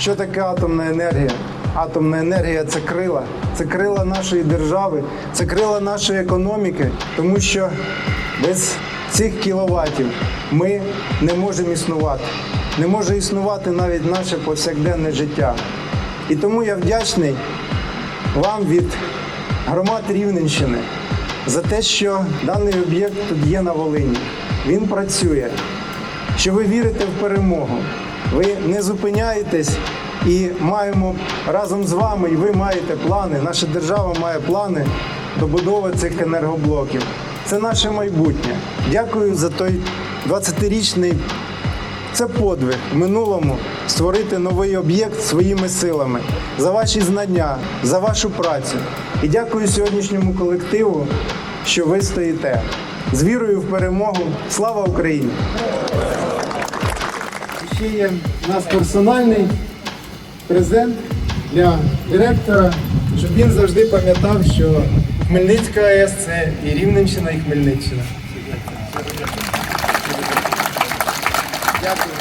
Що таке атомна енергія? Атомна енергія це крила, це крила нашої держави, це крила нашої економіки, тому що без цих кіловатів ми не можемо існувати. Не може існувати навіть наше повсякденне життя. І тому я вдячний вам від громад Рівненщини за те, що даний об'єкт тут є на Волині. Він працює, що ви вірите в перемогу. Ви не зупиняєтесь і маємо разом з вами, і ви маєте плани. Наша держава має плани добудови цих енергоблоків. Це наше майбутнє. Дякую за той 20-річний це подвиг в минулому створити новий об'єкт своїми силами за ваші знання, за вашу працю. І дякую сьогоднішньому колективу, що ви стоїте. З вірою в перемогу. Слава Україні! Ще є у нас персональний презент для директора, щоб він завжди пам'ятав, що Хмельницька АЕС це і Рівненщина, і Хмельниччина. Дякую.